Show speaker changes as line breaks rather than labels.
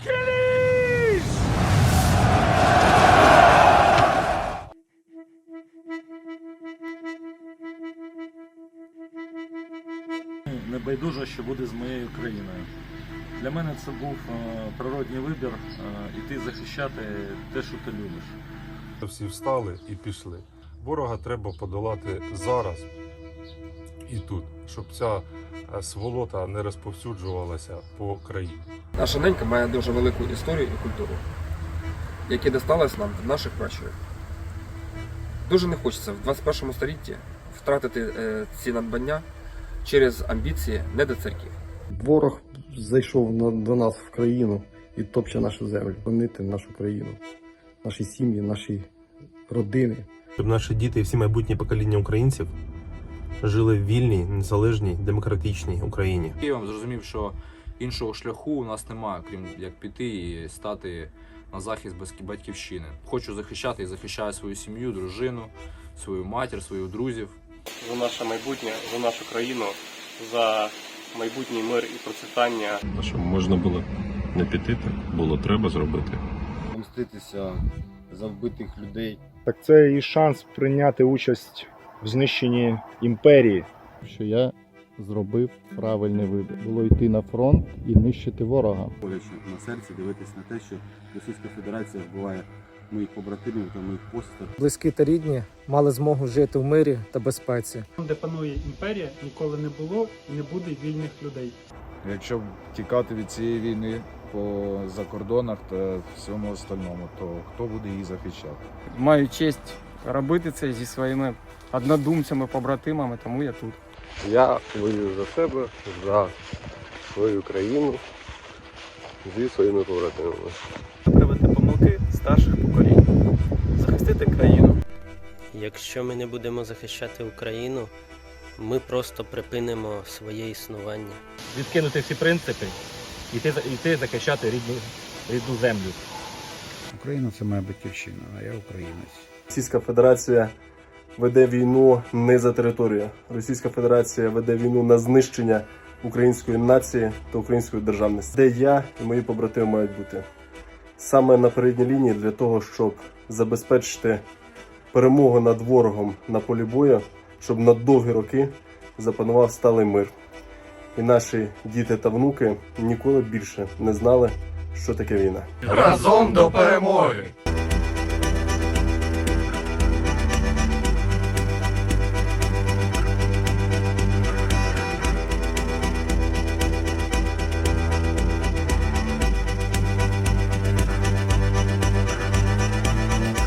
Achilles!
Не байдуже, що буде з моєю країною. Для мене це був е, природній вибір е, іти захищати те, що ти любиш.
Всі встали і пішли. Ворога треба подолати зараз і тут, щоб ця сволота не розповсюджувалася по країні.
Наша ненька має дуже велику історію і культуру, які досталась нам від наших пращурів. Дуже не хочеться в 21 столітті втратити е, ці надбання через амбіції недоцерків.
Ворог зайшов до нас в країну і топче нашу землю, бронити нашу країну, наші сім'ї, наші родини.
щоб наші діти і всі майбутні покоління українців жили в вільній, незалежній, демократичній Україні.
Києвом зрозумів, що іншого шляху у нас немає, крім як піти і стати на захист батьки- батьківщини. Хочу захищати і захищаю свою сім'ю, дружину, свою матір, своїх друзів.
за наше майбутнє, за нашу країну, за майбутній мир і процвітання
А щоб можна було не піти, так було треба зробити.
помститися за вбитих людей.
Так це і шанс прийняти участь в знищенні імперії.
що я зробив правильний вибір. Було йти на фронт і нищити ворога.
Боляче на серці дивитись на те, що Російська Федерація вбиває моїх побратимів та моїх постер.
Близькі та рідні мали змогу жити в мирі та безпеці.
Де панує імперія, ніколи не було і не буде вільних людей.
Якщо тікати від цієї війни по закордонах та всьому остальному, то хто буде її захищати?
Маю честь робити це зі своїми однодумцями, побратимами, тому я тут.
Я воюю за себе, за свою країну зі своїми побратимами.
Виправити помилки старших поколінь, захистити країну.
Якщо ми не будемо захищати Україну, ми просто припинимо своє існування.
Відкинути всі принципи і йти, йти захищати рідну, рідну землю.
Україна це моя батьківщина, а я українець.
Російська Федерація веде війну не за територію. Російська Федерація веде війну на знищення української нації та української державності, де я і мої побратими мають бути саме на передній лінії для того, щоб забезпечити перемогу над ворогом на полі бою, щоб на довгі роки запанував сталий мир. І наші діти та внуки ніколи більше не знали, що таке війна.
Разом до перемоги!